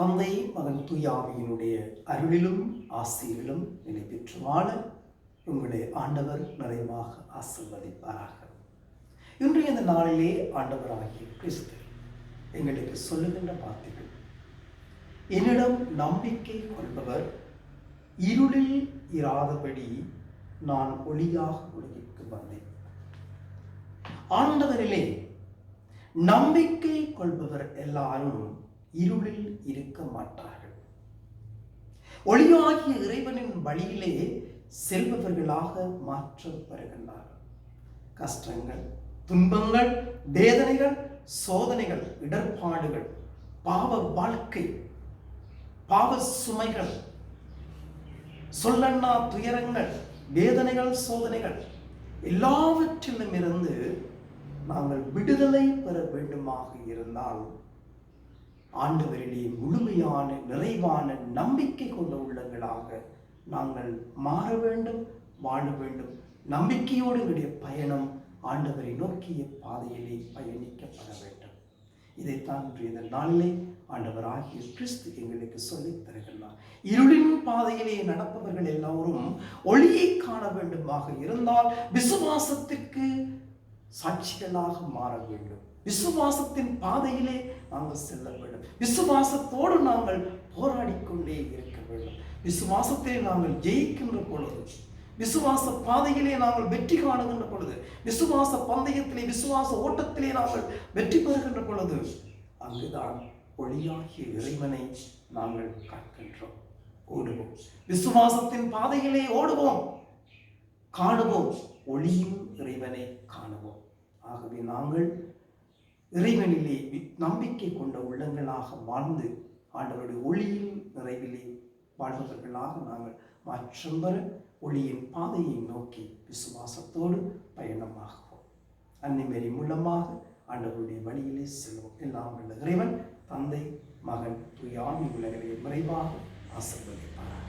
தந்தை மகன் தூயாவியினுடைய அருளிலும் ஆசிரியரிலும் நிலை பெற்று வாழ உங்களை ஆண்டவர் நிறைவாக ஆசிர்வதிப்பாராக. இன்றைய இந்த நாளிலே ஆண்டவராகிய கிறிஸ்து எங்களுக்கு சொல்லுகின்ற வார்த்தைகள். என்னிடம் நம்பிக்கை கொள்பவர் இருளில் இராதபடி நான் ஒளியாக உலகிற்கு வந்தேன். ஆண்டவரிலே நம்பிக்கை கொள்பவர் எல்லாரும் இருளில் இருக்க மாட்டார்கள். ஒளியாகிய இறைவனின் வழியிலே செல்பவர்களாக மாற்றப்படுகின்றார்கள் கஷ்டங்கள் துன்பங்கள் வேதனைகள் சோதனைகள் இடர்பாடுகள் பாவ வாழ்க்கை பாவ சுமைகள் சொல்லண்ணா துயரங்கள் வேதனைகள் சோதனைகள் எல்லாவற்றிலும் இருந்து நாங்கள் விடுதலை பெற வேண்டுமாக இருந்தால் ஆண்டவரிலே முழுமையான நிறைவான நம்பிக்கை கொண்ட உள்ளங்களாக நாங்கள் மாற வேண்டும் வாழ வேண்டும். நம்பிக்கையோடு எங்களுடைய பயணம் ஆண்டவரை நோக்கிய பாதையிலே பயணிக்கப்பட வேண்டும். இதைத்தான் இன்றைய நாளிலே ஆண்டவர் ஆகிய கிறிஸ்து எங்களுக்கு சொல்லி தருகிறார். இருளின் பாதையிலே நடப்பவர்கள் எல்லோரும் ஒளியை காண வேண்டுமாக இருந்தால் விசுவாசத்திற்கு சாட்சிகளாக மாற வேண்டும். விசுவாசத்தின் பாதையிலே நாங்கள் செல்ல வேண்டும். விசுவாசத்தோடு நாங்கள் போராடிக்கொண்டே இருக்க வேண்டும். விசுவாசத்தை நாங்கள் ஜெயிக்கின்ற பொழுது விசுவாச பாதையிலே நாங்கள் வெற்றி காணுகின்ற பொழுது விசுவாச பந்தயத்திலே விசுவாச ஓட்டத்திலே நாங்கள் வெற்றி பெறுகின்ற பொழுது அங்குதான் ஒளியாகிய இறைவனை நாங்கள் காக்கின்றோம் ஓடுவோம். விசுவாசத்தின் பாதையிலே ஓடுவோம். காணுவோம். ஒளியும் இறைவனை காணுவோம். ஆகவே நாங்கள் இறைவனிலே வி- நம்பிக்கை கொண்ட உள்ளங்களாக வாழ்ந்து ஆண்டவருடைய ஒளியின் நிறைவிலே வாழ்பவர்களாக நாங்கள் மாற்றம் பெற ஒளியின் பாதையை நோக்கி விசுவாசத்தோடு பயணமாகுவோம் அன்னிமேரி மூலமாக ஆண்டவருடைய வழியிலே செல்வோம். எல்லாம் இறைவன் தந்தை மகன் துயாமி உலகிலே விரைவாக ஆசிர்வதிப்பார்